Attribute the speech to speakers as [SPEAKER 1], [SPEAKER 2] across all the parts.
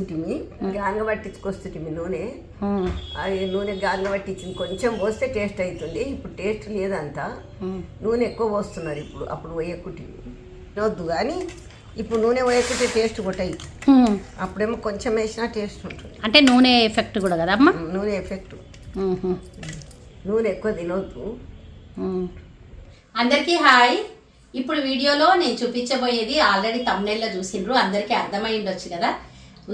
[SPEAKER 1] వేస్తుంటిమి గాంగ పట్టించుకొస్తుంటిమి నూనె. అది నూనె గాంగ పట్టించింది కొంచెం పోస్తే టేస్ట్ అవుతుంది ఇప్పుడు టేస్ట్ లేదంతా. నూనె ఎక్కువ పోస్తున్నారు ఇప్పుడు అప్పుడు పోయకుంటివి వద్దు కానీ ఇప్పుడు నూనె పోయకుంటే టేస్ట్ కొట్టాయి. అప్పుడేమో కొంచెం వేసినా టేస్ట్ ఉంటుంది.
[SPEAKER 2] అంటే నూనె ఎఫెక్ట్ కూడా కదా అమ్మా?
[SPEAKER 1] నూనె ఎఫెక్ట్. నూనె ఎక్కువ తినవద్దు
[SPEAKER 2] ఉమ్. అందరికీ హాయ్. ఇప్పుడు వీడియోలో నేను చూపించబోయేది ఆల్రెడీ తమ్నెల్లో చూసిండ్రు. అందరికీ అర్థమై ఉండొచ్చు కదా.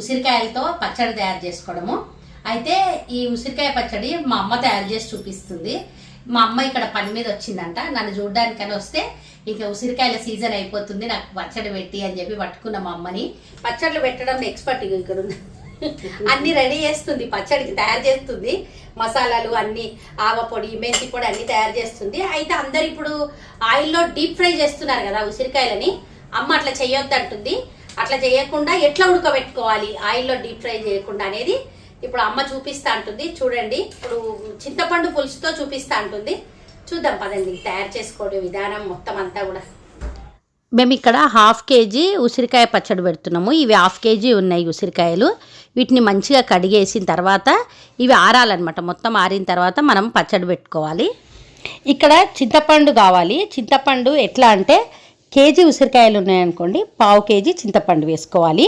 [SPEAKER 2] ఉసిరికాయలతో పచ్చడి తయారు చేసుకోవడము. అయితే ఈ ఉసిరికాయ పచ్చడి మా అమ్మ తయారు చేసి చూపిస్తుంది. మా అమ్మ ఇక్కడ పని మీద వచ్చిందంట. నన్ను చూడడానికని వస్తే ఇక ఉసిరికాయల సీజన్ అయిపోతుంది నాకు పచ్చడి పెట్టి అని చెప్పి పట్టుకున్న మా అమ్మని. పచ్చళ్ళు పెట్టడం ఎక్స్పర్ట్ ఇక్కడ ఉంది అన్ని రెడీ చేస్తుంది పచ్చడికి తయారు చేస్తుంది. మసాలాలు అన్ని ఆవ పొడి మెంతి పొడి అన్ని తయారు చేస్తుంది. అయితే అందరు ఇప్పుడు ఆయిల్లో డీప్ ఫ్రై చేస్తున్నారు కదా ఉసిరికాయలని. అమ్మ అట్లా చేయొద్దు అంటుంది అట్లా చేయకుండా ఎట్లా ఉడకబెట్టుకోవాలి? ఆయిల్లో డీప్ ఫ్రై చేయకుండా అనేది ఇప్పుడు అమ్మ చూపిస్తా అంటుంది. చూడండి ఇప్పుడు చింతపండు పులుసుతో చూపిస్తా అంటుంది. చూద్దాం పదండి తయారు చేసుకోవడం విధానం మొత్తం అంతా కూడా. మేము ఇక్కడ హాఫ్ కేజీ ఉసిరికాయ పచ్చడి పెడుతున్నాము. ఇవి హాఫ్ కేజీ ఉన్నాయి ఉసిరికాయలు. వీటిని మంచిగా కడిగేసిన తర్వాత ఇవి ఆరాలన్నమాట. మొత్తం ఆరిన తర్వాత మనం పచ్చడి పెట్టుకోవాలి. ఇక్కడ చింతపండు కావాలి. చింతపండు ఎట్లా అంటే కేజీ ఉసిరికాయలు ఉన్నాయనుకోండి పావు కేజీ చింతపండు వేసుకోవాలి.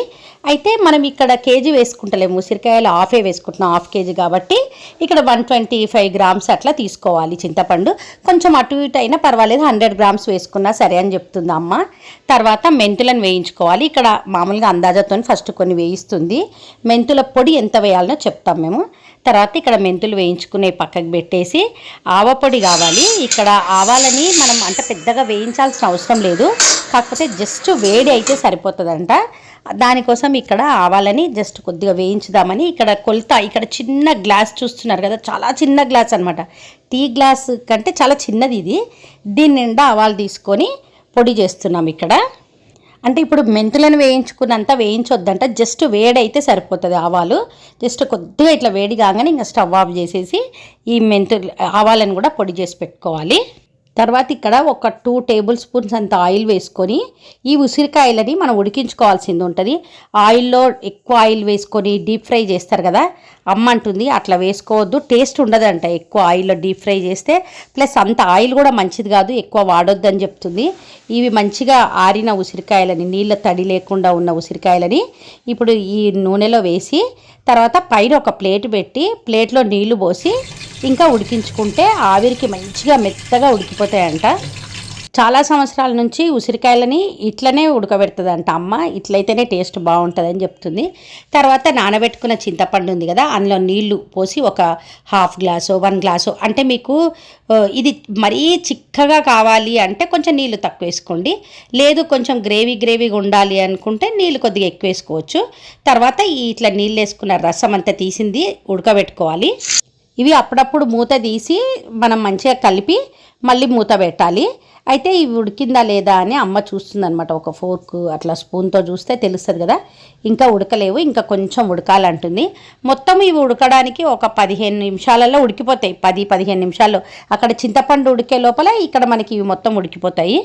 [SPEAKER 2] అయితే మనం ఇక్కడ కేజీ వేసుకుంటలేము ఉసిరికాయలు హాఫే వేసుకుంటున్నాం హాఫ్ కేజీ కాబట్టి ఇక్కడ వన్ ట్వంటీ ఫైవ్ గ్రామ్స్ అట్లా తీసుకోవాలి చింతపండు. కొంచెం అటు ఇటు అయినా పర్వాలేదు హండ్రెడ్ గ్రామ్స్ వేసుకున్నా సరే అని చెప్తుంది అమ్మ. తర్వాత మెంతులను వేయించుకోవాలి. ఇక్కడ మామూలుగా అందాజతో ఫస్ట్ కొన్ని వేయిస్తుంది. మెంతుల పొడి ఎంత వేయాలనో చెప్తాం మేము. తర్వాత ఇక్కడ మెంతులు వేయించుకునే పక్కకు పెట్టేసి ఆవపొడి కావాలి. ఇక్కడ ఆవాలని మనం అంత పెద్దగా వేయించాల్సిన అవసరం లేదు. కాకపోతే జస్ట్ వేడి అయితే సరిపోతుందంట. దానికోసం ఇక్కడ ఆవాలని జస్ట్ కొద్దిగా వేయించుదామని ఇక్కడ కొలత ఇక్కడ చిన్న గ్లాస్ చూస్తున్నారు కదా చాలా చిన్న గ్లాస్ అనమాట టీ గ్లాస్ కంటే చాలా చిన్నది ఇది. దీని నిండా ఆవాలు తీసుకొని పొడి చేస్తున్నాం ఇక్కడ. అంటే ఇప్పుడు మెంతులను వేయించుకున్నంత వేయించొద్దంట జస్ట్ వేడైతే సరిపోతుంది ఆవాలు. జస్ట్ కొద్దిగా ఇట్లా వేడి కాగానే ఇంకా స్టవ్ ఆఫ్ చేసేసి ఈ మెంతులు ఆవాలను కూడా పొడి చేసి పెట్టుకోవాలి. తర్వాత ఇక్కడ ఒక టూ టేబుల్ స్పూన్స్ అంత ఆయిల్ వేసుకొని ఈ ఉసిరికాయలని మనం ఉడికించుకోవాల్సింది ఉంటుంది. ఆయిల్లో ఎక్కువ ఆయిల్ వేసుకొని డీప్ ఫ్రై చేస్తారు కదా అమ్మ అంటుంది అట్లా వేసుకోవద్దు. టేస్ట్ ఉండదంట ఎక్కువ ఆయిల్లో డీప్ ఫ్రై చేస్తే. ప్లస్ అంత ఆయిల్ కూడా మంచిది కాదు ఎక్కువ వాడొద్దని చెప్తుంది. ఇవి మంచిగా ఆరిన ఉసిరికాయలని నీళ్ళ తడి లేకుండా ఉన్న ఉసిరికాయలని ఇప్పుడు ఈ నూనెలో వేసి తర్వాత పైన ఒక ప్లేట్ పెట్టి ప్లేట్లో నీళ్ళు పోసి ఇంకా ఉడికించుకుంటే ఆవిరికి మంచిగా మెత్తగా ఉడికిపోతాయంట. చాలా సంవత్సరాల నుంచి ఉసిరికాయలని ఇట్లనే ఉడకబెడుతుందంట. అమ్మ ఇట్లయితేనే టేస్ట్ బాగుంటుందని చెప్తుంది. తర్వాత నానబెట్టుకున్న చింతపండు ఉంది కదా అందులో నీళ్ళు పోసి ఒక హాఫ్ గ్లాసు వన్ గ్లాసు అంటే మీకు ఇది మరీ చిక్కగా కావాలి అంటే కొంచెం నీళ్ళు తక్కువ వేసుకోండి. లేదు కొంచెం గ్రేవీ గ్రేవీగా ఉండాలి అనుకుంటే నీళ్ళు కొద్దిగా ఎక్కువ వేసుకోవచ్చు. తర్వాత ఇట్లా నీళ్ళు వేసుకున్న రసం అంతా తీసింది ఉడకబెట్టుకోవాలి. అప్పుడప్పుడు మూత తీసి మనం మంచిగా కలిపి మళ్ళీ మూత పెట్టాలి. అయితే ఇవి ఉడికిందా లేదా అని అమ్మ చూస్తుందనమాట ఒక ఫోర్క్ అట్లా స్పూన్తో చూస్తే తెలుస్తుంది కదా. ఇంకా ఉడకలేవు ఇంకా కొంచెం ఉడకాలంటుంది. మొత్తం ఇవి ఉడకడానికి ఒక పదిహేను నిమిషాలలో ఉడికిపోతాయి. పది పదిహేను నిమిషాల్లో. అక్కడ చింతపండు ఉడికే లోపల ఇక్కడ మనకి ఇవి మొత్తం ఉడికిపోతాయి.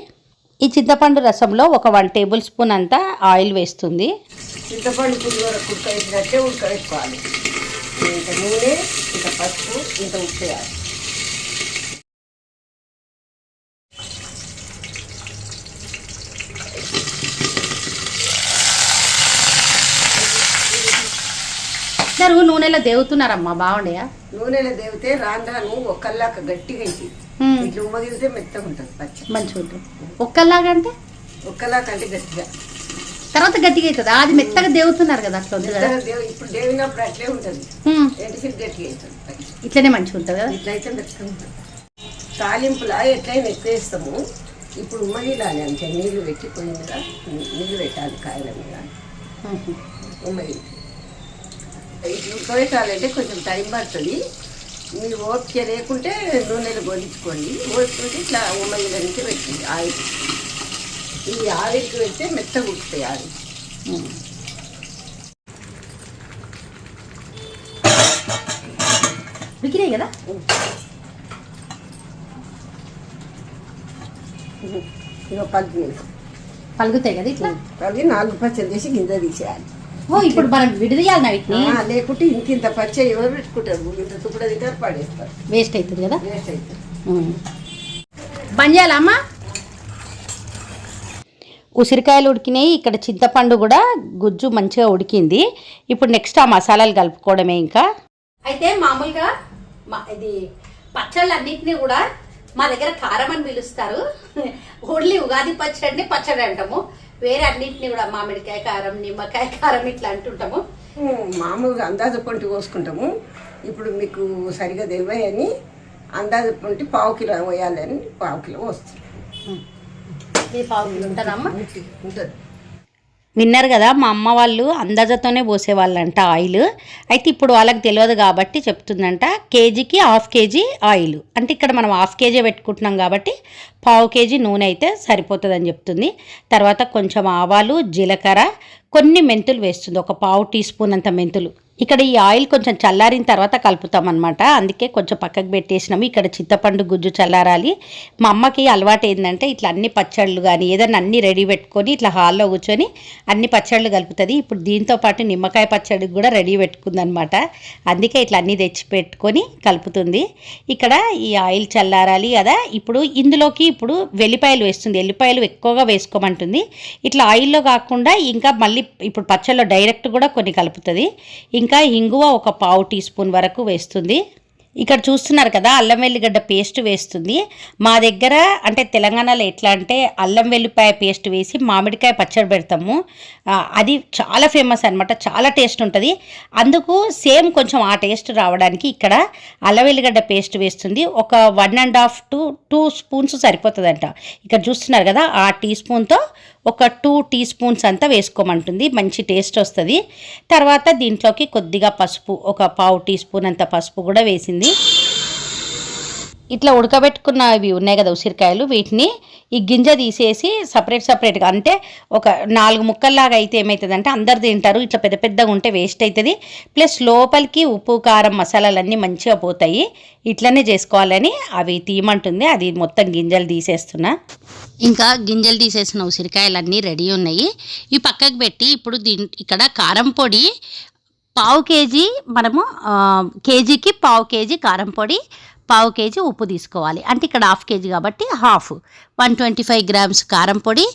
[SPEAKER 2] ఈ చింతపండు రసంలో ఒక వన్ టేబుల్ స్పూన్ అంతా ఆయిల్ వేస్తుంది.
[SPEAKER 1] చింతపండు పులిహోర నూనె ఇంత పసుపు ఇంత ఉప్పు వేయాలి.
[SPEAKER 2] ఇద్దరు నూనెలో దేవుతున్నారమ్మా బాగుండయా?
[SPEAKER 1] నూనెలో దేవితే రాను ఒక్కల్లాక గట్టిగా అయింది ఇట్లా ఉమ్మగిలితే మెత్తగా ఉంటుంది పచ్చ.
[SPEAKER 2] మంచిగా ఉంటుంది ఒక్కలాగంటే
[SPEAKER 1] ఒక్కలాక అంటే గట్టిగా.
[SPEAKER 2] తర్వాత గట్టిగా అవుతుంది. అది మెత్తగా దేవుతున్నారు కదా అట్లా ఉంది కదా.
[SPEAKER 1] ఉంటుంది.
[SPEAKER 2] ఇట్లనే మంచిగా ఉంటుంది కదా.
[SPEAKER 1] తాలింపులా ఎట్లయినా ఎక్కువ వేస్తాము. ఇప్పుడు ఉమ్మగిలాలి అంతే నీళ్ళు పెట్టి మీద నీళ్ళు పెట్టాలి కాయల మీద. ఉమ్మగి ఇట్లా ఉడకబెట్టాలంటే కొంచెం టైం పడుతుంది. మీరు ఓపిక లేకుంటే నూనెలు గొలించుకోండి. ఓపికంటే ఇట్లా ఉమ్మగిలానికి పెట్టండి. ఆయిల్. ఈ ఆవిరికి పెడితే మెత్తగా ఆవిరి
[SPEAKER 2] ఉమ్. ఉడికినాయి కదా?
[SPEAKER 1] ఇక పల్లి
[SPEAKER 2] పలుగుతాయి కదా ఇట్లా?
[SPEAKER 1] పల్లి నాలుగు పచ్చడి చేసి గింజ తీసేయాలి.
[SPEAKER 2] ఓ ఇప్పుడు మనం విడదీయాలి వీటిని?
[SPEAKER 1] లేకుంటే ఇంత ఇంత పచ్చ ఎవరు పెట్టుకుంటారు? ఇంత తుప్పుడు తింటారు పడేస్తారు.
[SPEAKER 2] వేస్ట్ అవుతుంది కదా?
[SPEAKER 1] వేస్ట్ అవుతుంది.
[SPEAKER 2] బంద్ చేయాలా అమ్మా? ఉసిరికాయలు ఉడికినాయి ఇక్కడ చింతపండు కూడా గుజ్జు మంచిగా ఉడికింది. ఇప్పుడు నెక్స్ట్ ఆ మసాలాలు కలుపుకోవడమే ఇంకా. అయితే మామూలుగా మా ఇది పచ్చళ్ళు అన్నింటినీ కూడా మా దగ్గర కారం అని పిలుస్తారు. ఓన్లీ ఉగాది పచ్చడిని పచ్చడి అంటాము. వేరే అన్నింటినీ కూడా మామిడికాయ కారం నిమ్మకాయ కారం ఇట్లా అంటుంటాము.
[SPEAKER 1] మామూలుగా అందాజ పొంటి కోసుకుంటాము. ఇప్పుడు మీకు సరిగా తెలియని అందాజ పొంటి పావు కిలో వేయాలని పావు కిలో వస్తుంది
[SPEAKER 2] ఇది పావు కిలో ఉంటుందమ్మా?
[SPEAKER 1] ఉంటుంది
[SPEAKER 2] విన్నారు కదా మా అమ్మ వాళ్ళు అందాజతోనే పోసేవాళ్ళంట ఆయిల్. అయితే ఇప్పుడు వాళ్ళకి తెలియదు కాబట్టి చెప్తుందంట కేజీకి హాఫ్ కేజీ ఆయిల్. అంటే ఇక్కడ మనం హాఫ్ కేజీ పెట్టుకుంటున్నాం కాబట్టి పావు కేజీ నూనె అయితే సరిపోతుందని చెప్తుంది. తర్వాత కొంచెం ఆవాలు జీలకర్ర కొన్ని మెంతులు వేస్తుంది. ఒక పావు టీ స్పూన్ అంత మెంతులు. ఇక్కడ ఈ ఆయిల్ కొంచెం చల్లారిన తర్వాత కలుపుతాం అనమాట అందుకే కొంచెం పక్కకు పెట్టేసినాము. ఇక్కడ చింతపండు గుజ్జు చల్లారాలి. మా అమ్మకి అలవాటు ఏంటంటే ఇట్లా అన్ని పచ్చళ్ళు కానీ ఏదైనా అన్ని రెడీ పెట్టుకొని ఇట్లా హాల్లో కూర్చొని అన్ని పచ్చళ్ళు కలుపుతుంది. ఇప్పుడు దీంతో పాటు నిమ్మకాయ పచ్చడి కూడా రెడీ పెట్టుకుందనమాట అందుకే ఇట్లా అన్ని తెచ్చి పెట్టుకొని కలుపుతుంది. ఇక్కడ ఈ ఆయిల్ చల్లారాలి కదా. ఇప్పుడు ఇందులోకి ఇప్పుడు వెల్లిపాయలు వేస్తుంది. వెల్లిపాయలు ఎక్కువగా వేసుకోమంటుంది. ఇట్లా ఆయిల్లో కాకుండా ఇంకా మళ్ళీ ఇప్పుడు పచ్చళ్ళు డైరెక్ట్ కూడా కొన్ని కలుపుతుంది. ఇంకా ఇంగువ ఒక పావు టీ స్పూన్ వరకు వేస్తుంది. ఇక్కడ చూస్తున్నారు కదా అల్లం వెల్లిగడ్డ పేస్ట్ వేస్తుంది. మా దగ్గర అంటే తెలంగాణలో ఎట్లా అంటే అల్లం వెల్లిపాయ పేస్ట్ వేసి మామిడికాయ పచ్చడి పెడతాము. అది చాలా ఫేమస్ అనమాట చాలా టేస్ట్ ఉంటుంది. అందుకు సేమ్ కొంచెం ఆ టేస్ట్ రావడానికి ఇక్కడ అల్లం వెల్లిగడ్డ పేస్ట్ వేస్తుంది. ఒక one and half to two spoons సరిపోతుందంట. ఇక్కడ చూస్తున్నారు కదా ఆ టీ స్పూన్తో ఒక టూ టీ స్పూన్స్ అంతా వేసుకోమంటుంది మంచి టేస్ట్ వస్తుంది. తర్వాత దీంట్లోకి కొద్దిగా పసుపు ఒక పావు టీ స్పూన్ అంత పసుపు కూడా వేసింది. ఇట్లా ఉడకబెట్టుకున్న ఇవి ఉన్నాయి కదా ఉసిరికాయలు వీటిని ఈ గింజ తీసేసి సపరేట్ సపరేట్గా అంటే ఒక నాలుగు ముక్కల్లాగా అయితే ఏమవుతుందంటే అందరు తింటారు. ఇట్లా పెద్ద పెద్దగా ఉంటే వేస్ట్ అవుతుంది ప్లస్ లోపలికి ఉప్పు కారం మసాలాలన్నీ మంచిగా పోతాయి. ఇట్లనే చేసుకోవాలని అవి తీయమంటుంది. అది మొత్తం గింజలు తీసేస్తున్నా. ఇంకా గింజలు తీసేసిన ఉసిరికాయలన్నీ రెడీ ఉన్నాయి. ఇవి పక్కకు పెట్టి ఇప్పుడు దీని ఇక్కడ కారం పొడి పావు కేజీ మనము కేజీకి పావు కేజీ కారం పొడి పావు కేజీ ఉప్పు తీసుకోవాలి. అంటే ఇక్కడ హాఫ్ కేజీ కాబట్టి half. One twenty five grams కారం పొడి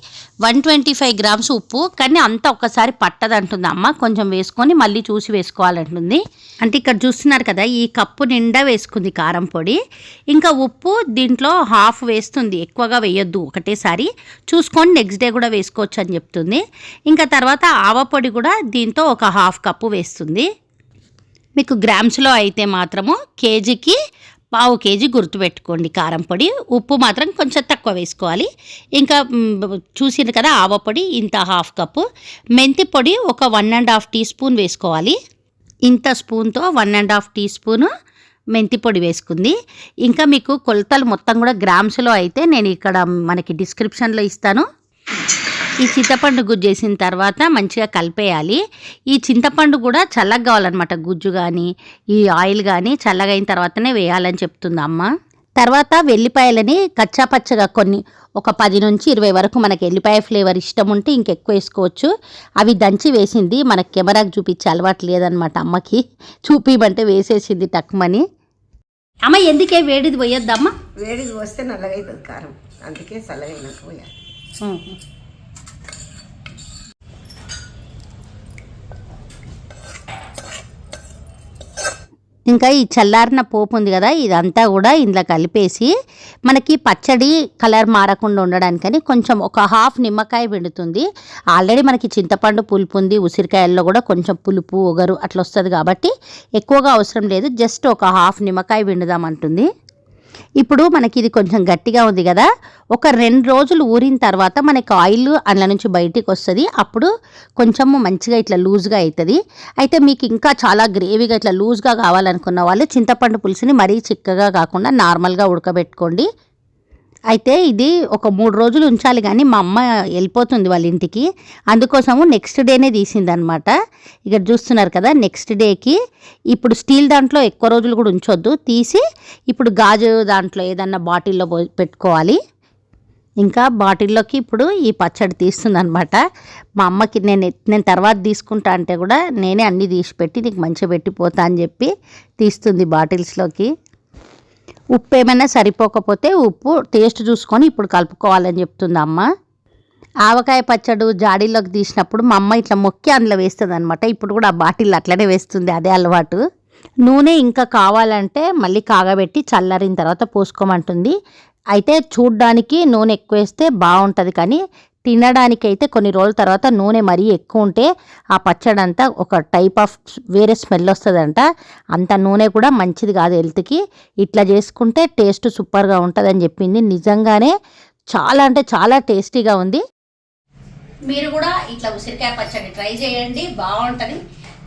[SPEAKER 2] వన్ ట్వంటీ ఫైవ్ గ్రామ్స్ ఉప్పు. కానీ అంత ఒక్కసారి పట్టదంటుంది అమ్మ. కొంచెం వేసుకొని మళ్ళీ చూసి వేసుకోవాలంటుంది. అంటే ఇక్కడ చూస్తున్నారు కదా ఈ కప్పు నిండా వేసుకుంది కారం పొడి. ఇంకా ఉప్పు దీంట్లో హాఫ్ వేస్తుంది. ఎక్కువగా వేయొద్దు ఒకటేసారి. చూసుకొని నెక్స్ట్ డే కూడా వేసుకోవచ్చు అని చెప్తుంది. ఇంకా తర్వాత ఆవ పొడి కూడా దీంతో ఒక హాఫ్ కప్పు వేస్తుంది. మీకు గ్రామ్స్లో అయితే మాత్రము కేజీకి పావు కేజీ గుర్తుపెట్టుకోండి. కారం పొడి ఉప్పు మాత్రం కొంచెం తక్కువ వేసుకోవాలి. ఇంకా చూసింది కదా ఆవ పొడి ఇంత హాఫ్ కప్పు. మెంతి పొడి ఒక one and half teaspoon వేసుకోవాలి. ఇంత స్పూన్తో one and half teaspoon మెంతి పొడి వేసుకుంది. ఇంకా మీకు కొలతలు మొత్తం కూడా గ్రామ్స్లో అయితే నేను ఇక్కడ మనకి డిస్క్రిప్షన్లో ఇస్తాను. ఈ చింతపండు గుజ్జు వేసిన తర్వాత మంచిగా కలిపేయాలి. ఈ చింతపండు కూడా చల్లగా కావాలన్నమాట గుజ్జు కానీ ఈ ఆయిల్ కానీ చల్లగా అయిన తర్వాతనే వేయాలని చెప్తుంది అమ్మ. తర్వాత వెల్లిపాయలని కచ్చా పచ్చగా కొన్ని ఒక పది నుంచి ఇరవై వరకు మనకి ఎల్లిపాయ ఫ్లేవర్ ఇష్టం ఉంటే ఇంకెక్కువ వేసుకోవచ్చు. అవి దంచి వేసింది మనకి కెమెరాకి చూపించే అలవాటు లేదనమాట అమ్మకి. చూపిమంటే వేసేసింది టక్మని. అమ్మ ఎందుకే వేడిది పోయొద్దమ్మా?
[SPEAKER 1] వేడికి వస్తే నల్లగా అవుతుంది కారం. అందుకే చల్లగా అయినాక పోయాలి
[SPEAKER 2] ఇంకా ఈ చల్లారిన పోపు ఉంది కదా ఇదంతా కూడా ఇందులో కలిపేసి మనకి పచ్చడి కలర్ మారకుండా ఉండడానికని కొంచెం ఒక హాఫ్ నిమ్మకాయ పిండుతుంది. ఆల్రెడీ మనకి చింతపండు పులుపు ఉంది ఉసిరికాయల్లో కూడా కొంచెం పులుపు ఒగరు అట్లా వస్తుంది కాబట్టి ఎక్కువగా అవసరం లేదు. జస్ట్ ఒక హాఫ్ నిమ్మకాయ పిండుదామంటుంది ఇప్పుడు మనకి ఇది కొంచెం గట్టిగా ఉంది కదా. ఒక రెండు రోజులు ఊరిన తర్వాత మనకి ఆయిల్ అందులో నుంచి బయటికి వస్తుంది. అప్పుడు కొంచెము మంచిగా ఇట్లా లూజ్గా అవుతుంది అయితే మీకు ఇంకా చాలా గ్రేవీగా ఇట్లా లూజ్గా కావాలనుకున్న వాళ్ళు చింతపండు పులుసుని మరీ చిక్కగా కాకుండా నార్మల్గా ఉడకబెట్టుకోండి. అయితే ఇది ఒక మూడు రోజులు ఉంచాలి కానీ మా అమ్మ వెళ్ళిపోతుంది వాళ్ళ ఇంటికి. అందుకోసము నెక్స్ట్ డేనే తీసిందనమాట ఇక్కడ చూస్తున్నారు కదా నెక్స్ట్ డేకి ఇప్పుడు స్టీల్ దాంట్లో ఎక్కువ రోజులు కూడా ఉంచొద్దు. తీసి ఇప్పుడు గాజు దాంట్లో ఏదన్నా బాటిల్లో పెట్టుకోవాలి. ఇంకా బాటిల్లోకి ఇప్పుడు ఈ పచ్చడి తీస్తుంది అనమాట మా అమ్మకి నేను నేను తర్వాత తీసుకుంటా అంటే కూడా నేనే అన్నీ తీసి పెట్టి నీకు మంచిగా పెట్టిపోతా అని చెప్పి తీస్తుంది బాటిల్స్లోకి. ఉప్పు ఏమైనా సరిపోకపోతే ఉప్పు టేస్ట్ చూసుకొని ఇప్పుడు కలుపుకోవాలని చెప్తుంది అమ్మ. ఆవకాయ పచ్చడి జాడీలోకి తీసినప్పుడు మా అమ్మ ఇట్లా మొక్కి అందులో వేస్తుంది అనమాట ఇప్పుడు కూడా ఆ బాటిల్ అట్లనే వేస్తుంది అదే అలవాటు. నూనె ఇంకా కావాలంటే మళ్ళీ కాగబెట్టి చల్లారిన తర్వాత పోసుకోమంటుంది. అయితే చూడ్డానికి నూనె ఎక్కువ వేస్తే బాగుంటుంది కానీ తినడానికైతే కొన్ని రోజుల తర్వాత నూనె మరీ ఎక్కువ ఉంటే ఆ పచ్చడి అంతా ఒక టైప్ ఆఫ్ వేరే స్మెల్ వస్తుందంట. అంత నూనె కూడా మంచిది కాదు హెల్త్కి ఇట్లా చేసుకుంటే టేస్ట్ సూపర్గా ఉంటుందని చెప్పింది. నిజంగానే చాలా అంటే చాలా టేస్టీగా ఉంది. మీరు కూడా ఇట్లా ఉసిరికాయ పచ్చడి ట్రై చేయండి. బాగుంటుంది.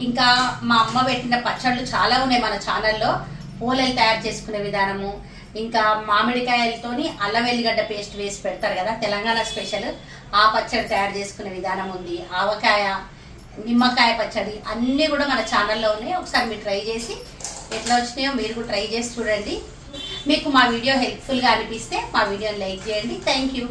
[SPEAKER 2] ఇంకా మా అమ్మ పెట్టిన పచ్చళ్ళు చాలా ఉన్నాయి మన ఛానల్లో పూలలు తయారు చేసుకునే విధానము ఇంకా మామిడికాయలతోని అల్లం వెల్లిగడ్డ పేస్ట్ వేసి పెడతారు కదా తెలంగాణ స్పెషల్. ఆ పచ్చడి తయారు చేసుకునే విధానం ఉంది. ఆవకాయ నిమ్మకాయ పచ్చడి అన్నీ కూడా మన ఛానల్లో ఉన్నాయి. ఒకసారి మీరు ట్రై చేసి ఎట్లా వచ్చినాయో మీరు కూడా ట్రై చేసి చూడండి. మీకు మా వీడియో హెల్ప్ఫుల్గా అనిపిస్తే మా వీడియోని లైక్ చేయండి. Thank you.